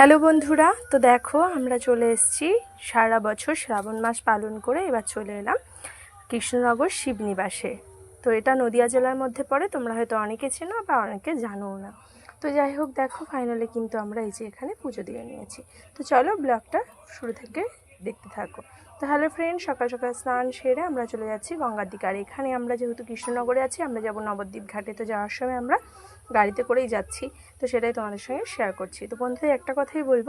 Hello বন্ধুরা, তো দেখো আমরা চলে এসেছি সারা বছর শ্রাবণ মাস পালন করে এবার চলে এলাম কৃষ্ণনগর শিবনিবাসে। তো এটা নদিয়া জেলার মধ্যে পড়ে, তোমরা হয়তো অনেকে চেনো বা অনেকে জানো না। তো যাই হোক, দেখো ফাইনালি কিন্তু আমরা এই যে এখানে পুজো দিয়ে নিয়েছি। তো চলো ব্লগটা শুরু থেকে দেখতে থাকো। তো হ্যালো ফ্রেন্ড সকাল সকাল স্নান সেরে আমরা চলে যাচ্ছি গঙ্গার দিকে। আর এখানে আমরা যেহেতু কৃষ্ণনগরে আছি, আমরা যাব নবদ্বীপ ঘাটে। তো যাওয়ার সময় আমরা গাড়িতে করেই যাচ্ছি। তো সেটাই তোমাদের সঙ্গে শেয়ার করছি। তো বন্ধুদের একটা কথাই বলব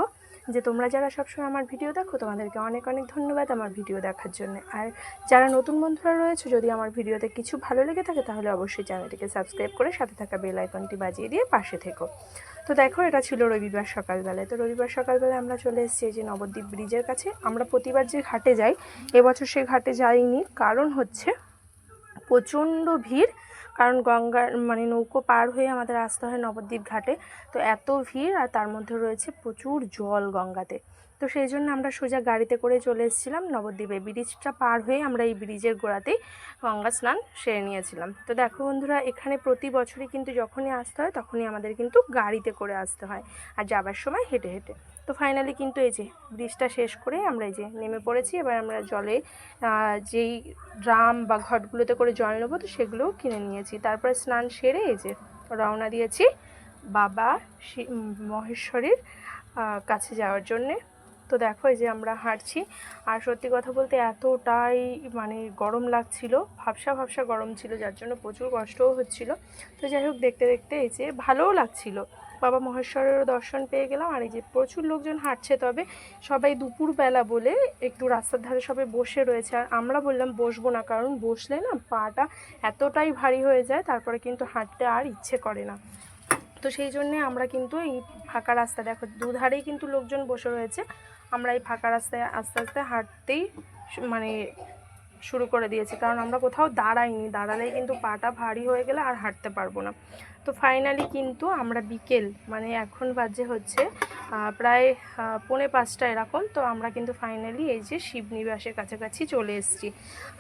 যে, তোমরা যারা সবসময় আমার ভিডিও দেখো, তোমাদেরকে অনেক অনেক ধন্যবাদ আমার ভিডিও দেখার জন্য। আর যারা নতুন বন্ধুরা রয়েছে, যদি আমার ভিডিওতে কিছু ভালো লেগে থাকে, তাহলে অবশ্যই চ্যানেলটিকে সাবস্ক্রাইব করে সাথে থাকা বেল আইকনটি বাজিয়ে দিয়ে পাশে থেকো। তো দেখো, এটা ছিল রবিবার সকালবেলায়। তো রবিবার সকালবেলায় আমরা চলে এসেছি যে নবদ্বীপ ব্রিজের কাছে। আমরা প্রতিবার যে ঘাটে যাই, এবছর সে ঘাটে যাইনি। কারণ হচ্ছে প্রচণ্ড ভিড়। কারণ গঙ্গার মানে নৌকো পার হয়ে আমাদের আসতে হয় নবদ্বীপ ঘাটে। তো এত ভিড় আর তার মধ্যে রয়েছে প্রচুর জল গঙ্গাতে। তো সেই জন্য আমরা সোজা গাড়িতে করে চলে এসেছিলাম নবদ্বীপে। ব্রিজটা পার হয়ে আমরা এই ব্রিজের গোড়াতেই গঙ্গা স্নান সেরে নিয়েছিলাম। তো দেখো বন্ধুরা, এখানে প্রতি বছরই কিন্তু যখনই আসতে হয় তখনই আমাদের কিন্তু গাড়িতে করে আসতে হয় আর যাবার সময় হেঁটে হেঁটে। তো ফাইনালি কিন্তু এই যে ব্রিজটা শেষ করে আমরা এই যে নেমে পড়েছি। এবার আমরা জলে যেই ড্রাম বা ঘটগুলোতে করে জল নেব তো সেগুলোও কিনে নিয়েছি। তারপরে স্নান সেরে এই যে রওনা দিয়েছি বাবা মহেশ্বরীর কাছে যাওয়ার জন্যে। তো দেখো এই যে আমরা হাঁটছি। আর সত্যি কথা বলতে এতটাই মানে গরম লাগছিল, ভাবসা ভাবসা গরম ছিল, যার জন্য প্রচুর কষ্টও হচ্ছিল। তো যাই হোক, দেখতে দেখতে এই যে ভালোও লাগছিল। বাবা মহেশ্বরেরও দর্শন পেয়ে গেলাম। আর এই যে প্রচুর লোকজন হাঁটছে, তবে সবাই দুপুরবেলা বলে একটু রাস্তার ধারে সবাই বসে রয়েছে। আর আমরা বললাম, বসবো না। কারণ বসলে না পাটা এতটাই ভারী হয়ে যায়, তারপরে কিন্তু হাঁটতে আর ইচ্ছে করে না। তো সেই জন্যে আমরা কিন্তু এই ফাঁকা রাস্তা, দেখো দুধারেই কিন্তু লোকজন বসে রয়েছে। আমরা এই ফাঁকা রাস্তায় আস্তে আস্তে হাঁটতেই মানে শুরু করে দিয়েছি। কারণ আমরা কোথাও দাঁড়াইনি, দাঁড়ালেই কিন্তু পাটা ভারী হয়ে গেলে আর হাঁটতে পারব না। তো ফাইনালি কিন্তু আমরা বিকেল মানে এখন বাজে হচ্ছে প্রায় পৌনে পাঁচটা এরকম, তো আমরা কিন্তু ফাইনালি এই যে শিবনিবাসের কাছাকাছি চলে এসেছি।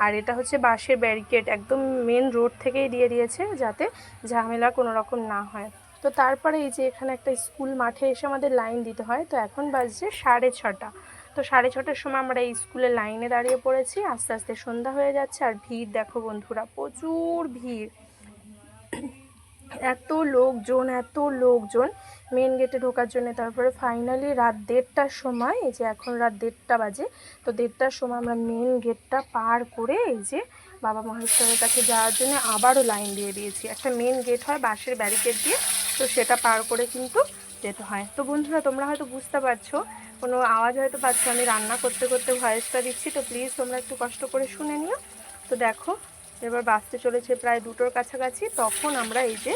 আর এটা হচ্ছে বাঁশের ব্যারিকেড, একদম মেন রোড থেকেই দিয়ে দিয়েছে যাতে ঝামেলা কোনো রকম না হয়। তো তারপরে এই যে এখানে একটা স্কুল মাঠে এসে আমাদের লাইন দিতে হয়। তো এখন বাজছে সাড়ে ছটা। তো সাড়ে ছটার সময় আমরা এই স্কুলে লাইনে দাঁড়িয়ে পড়েছি। আস্তে আস্তে সন্ধ্যা হয়ে যাচ্ছে আর ভিড় দেখো বন্ধুরা, প্রচুর ভিড়। এত লোকজন এত লোকজন মেন গেটে ঢোকার জন্য। তারপরে ফাইনালি রাত দেড়টার সময়, এই যে এখন রাত দেড়টা বাজে, তো দেড়টার সময় আমরা মেন গেটটা পার করে এই যে বাবা মহেশ্বরের কাছে যাওয়ার জন্য আবারও লাইন দিয়ে দিয়েছি। একটা মেন গেট হয় বাঁশের ব্যারিকেড দিয়ে, তো সেটা পার করে কিন্তু যেতে হয়। তো বন্ধুরা, তোমরা হয়তো বুঝতে পারছ, কোনো আওয়াজ হয়তো পাচ্ছ, আমি রান্না করতে করতে ভয়েসটা দিচ্ছি, তো প্লিজ তোমরা একটু কষ্ট করে শুনে নিও। তো দেখো এবার বাঁচতে চলেছে প্রায় দুটোর কাছাকাছি, তখন আমরা এই যে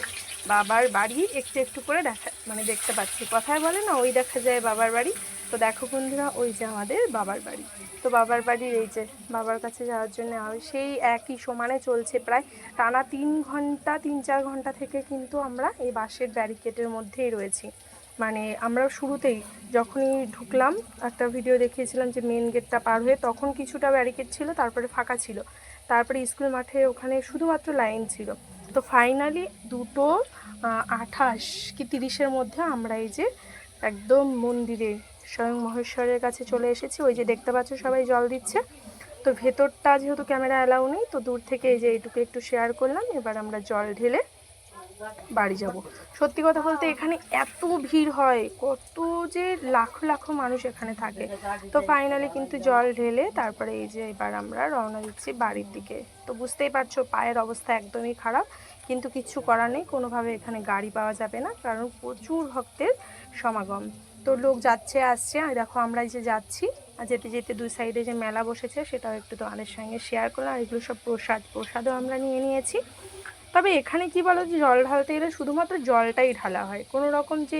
বাবার বাড়ি একটু একটু করে দেখা মানে দেখতে পাচ্ছি। কথায় বলে না, ওই দেখা যায় বাবার বাড়ি। তো দেখো বন্ধুরা, ওই যে আমাদের বাবার বাড়ি। তো বাবার বাড়ির এই যে বাবার কাছে যাওয়ার জন্য সেই একই সমানে চলছে প্রায় টানা তিন ঘণ্টা, তিন চার ঘণ্টা থেকে কিন্তু আমরা এই বাঁশের ব্যারিকেডের মধ্যেই রয়েছি। মানে আমরা শুরুতেই যখনই ঢুকলাম, একটা ভিডিও দেখিয়েছিলাম যে মেন গেটটা পার হয়ে, তখন কিছুটা ব্যারিকেড ছিল, তারপরে ফাঁকা ছিল। তারপরে স্কুল মাঠে ওখানে শুধুমাত্র লাইন ছিল। তো ফাইনালি দুটো আঠাশ কি তিরিশের মধ্যে আমরা এই যে একদম মন্দিরে স্বয়ং মহেশ্বরের কাছে চলে এসেছি। ওই যে দেখতে পাচ্ছ সবাই জল দিচ্ছে। তো ভেতরটা যেহেতু ক্যামেরা অ্যালাউ নেই, তো দূর থেকে এই যে এইটুকু একটু শেয়ার করলাম। এবার আমরা জল ঢেলে বাড়ি যাব। সত্যি কথা বলতে এখানে এত ভিড় হয়, কত যে লাখো লাখো মানুষ এখানে থাকে। তো ফাইনালি কিন্তু জল ঢেলে তারপরে এই যে এবার আমরা রওনা দিচ্ছি বাড়ির দিকে। তো বুঝতেই পারছ পায়ের অবস্থা একদমই খারাপ, কিন্তু কিচ্ছু করার নেই, কোনোভাবে এখানে গাড়ি পাওয়া যাবে না, কারণ প্রচুর ভক্তের সমাগম। তো লোক যাচ্ছে, আসছে, আর দেখো আমরা যে যাচ্ছি, আর যেতে যেতে দুই সাইডে যে মেলা বসেছে, সেটাও একটু তোমাদের সঙ্গে শেয়ার করলাম, আর এগুলো সব প্রসাদ, প্রসাদও আমরা নিয়ে নিয়েছি। তবে এখানে কি বলো যে জল ঢালতে গেলে শুধুমাত্র জলটাই ঢালা হয়? কোনো রকম যে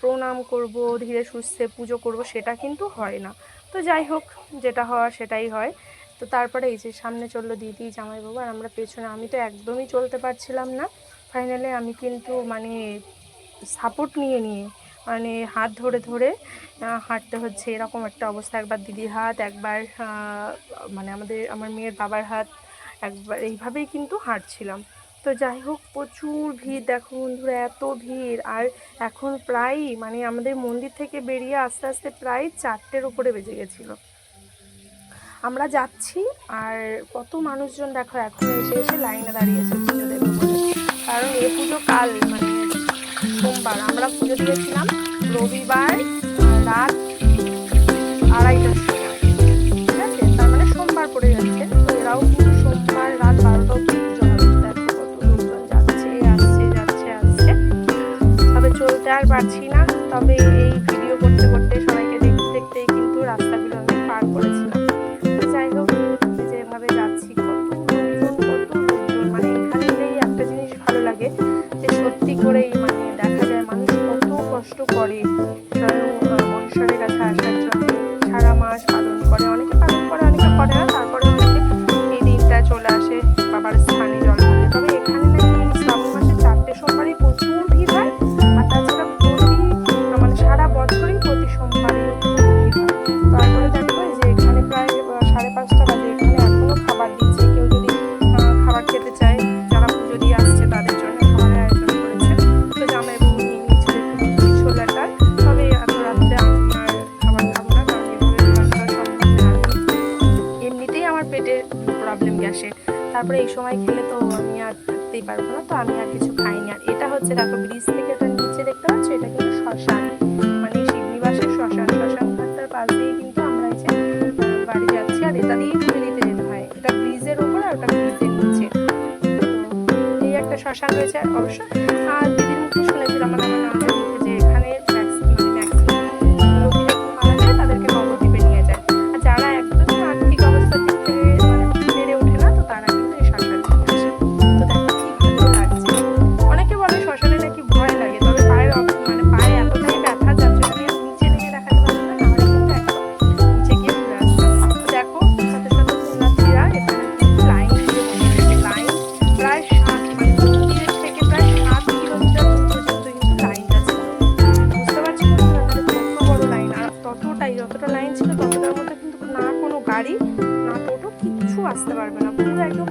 প্রণাম করব, ধীরে সুস্থে পুজো করব সেটা কিন্তু হয় না। তো যাই হোক, যেটা হওয়ার সেটাই হয়। তো তারপরে এই যে সামনে চলল দিদি, জামাইবাবু আর আমরা পেছনে। আমি তো একদমই চলতে পারছিলাম না। ফাইনালে আমি কিন্তু মানে সাপোর্ট নিয়ে নিয়ে মানে হাত ধরে ধরে হাঁটতে হচ্ছে। এরকম একটা অবস্থা। একবার দিদির হাত, একবার মানে আমাদের, আমার মেয়ের বাবার হাত, একবার এইভাবেই কিন্তু হাঁটছিলাম। তো যাই হোক, প্রচুর ভিড়। দেখো বন্ধুরা, এত ভিড়। আর এখন প্রায় মানে আমাদের মন্দির থেকে বেরিয়ে আস্তে আস্তে প্রায় চারটের উপরে বেজে গেছিল। আমরা যাচ্ছি, আর কত মানুষজন দেখো এখন এসে এসে লাইনে দাঁড়িয়েছে পুজো দেবে বলে। কারণ এ পুজো কাল মানে সোমবার। আমরা পুজো দিয়েছিলাম রবিবার রাত আড়াইটার সময়। তবে এই ভিডিও করতে করতে সবাইকে দেখতে দেখতেই কিন্তু রাস্তাগুলো আমি পার করেছিলাম। যাই হোক যেভাবে যাচ্ছি, কত মানে এখানে এলেই একটা জিনিস ভালো লাগে যে সত্যি করেই মানে দেখা যায় মানুষ কত কষ্ট করে। মনুষ্যরের কাছে আসার জন্য সারা মাস পালন করে। অনেকে পালন করে, অনেকে করে না, তারপরে অনেকে এই দিনটা চলে আসে বাবার স্থানে। পারব না, তো আমি আর কিছু খাইনি। আর এটা হচ্ছে, দেখো, ব্রিজ থেকে এটা নিচে দেখতে পাচ্ছ? এটা কিন্তু শ্মশান। মানে শিবনিবাসের শ্মশান। শ্মশান ঘাটটার পাশ দিয়ে কিন্তু আমরা যে বাড়ি যাচ্ছি। আর এটা পুজো দিতে যেতে হয়। এটা ব্রিজের উপর আর ওটা ব্রিজের নিচে। এই একটা শ্মশান রয়েছে আর অবশ্য। আর দিদির মুখে শুনেছিলাম মানে আমার নানাদের আসতে পারবে না। পুরো একদম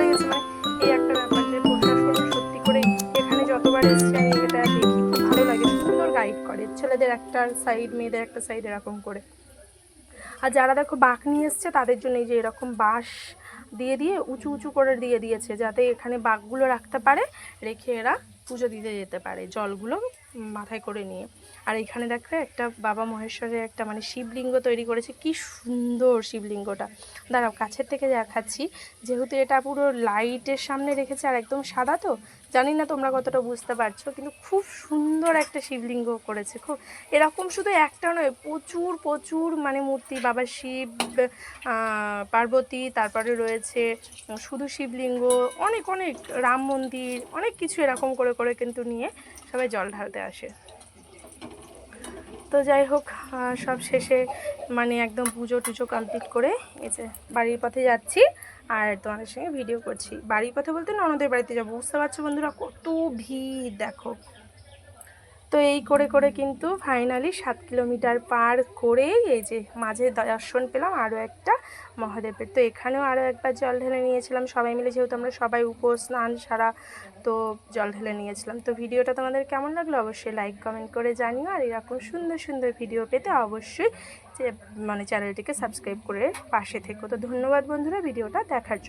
লেগেছে মানে এই একটা ব্যাপার এখানে যতবার এসেছি খুব ভালো লাগে। সুন্দর গাইড করে। ছেলেদের একটা সাইড মেয়েদের একটা সাইড এরকম করে। আর যারা দেখো বাঁক নিয়ে এসছে, তাদের জন্য এই যে এরকম বাঁশ দিয়ে দিয়ে, উঁচু উঁচু করে দিয়ে দিয়েছে, যাতে এখানে বাঘগুলো রাখতে পারে, রেখে এরা পুজো দিতে যেতে পারে, জলগুলো মাথায় করে নিয়ে। আর এখানে দেখো একটা বাবা মহেশ্বরের একটা মানে শিবলিঙ্গ তৈরি করেছে। কি সুন্দর শিবলিঙ্গটা। দাঁড়াও, কাছের থেকে দেখাচ্ছি। যেহেতু এটা পুরো লাইটের সামনে রেখেছে আর একদম সাদা তো, জানি না তোমরা কতটা বুঝতে পারছ, কিন্তু খুব সুন্দর একটা শিবলিঙ্গ করেছে। খুব এরকম শুধু একটা নয়, প্রচুর প্রচুর মানে মূর্তি, বাবা শিব পার্বতী, তারপরে রয়েছে শুধু শিবলিঙ্গ, অনেক অনেক রাম মন্দির, অনেক কিছু এরকম করে করে কিন্তু নিয়ে সবাই জল ঢালতে আসে। তো যাই হোক সব শেষে মানে একদম পুজো টুজো কমপ্লিট করে এই যে বাড়ির পথে যাচ্ছি আর তোমাদের সঙ্গে ভিডিও করছি। বাড়ির পথে বলতে ননদের বাড়িতে যাব। বুঝতে পারছ বন্ধুরা কত ভিড়, দেখো। তো এই করে করে কিন্তু ফাইনালি সাত কিলোমিটার পার করে এই যে মাঝে দর্শন পেলাম আরও একটা মহাদেবের। তো এখানেও আরও একবার জল ঢেলে নিয়েছিলাম। সবাই মিলে যেহেতু আমরা সবাই উপোস, স্নান সারা, তো জল ঢেলে নিয়েছিলাম। তো ভিডিওটা তোমাদের কেমন লাগল অবশ্যই লাইক কমেন্ট করে জানিও। আর এরকম সুন্দর সুন্দর ভিডিও পেতে অবশ্যই যে মানে চ্যানেলটিকে সাবস্ক্রাইব করে পাশে থেকো। তো ধন্যবাদ বন্ধুরা ভিডিওটা দেখার জন্য।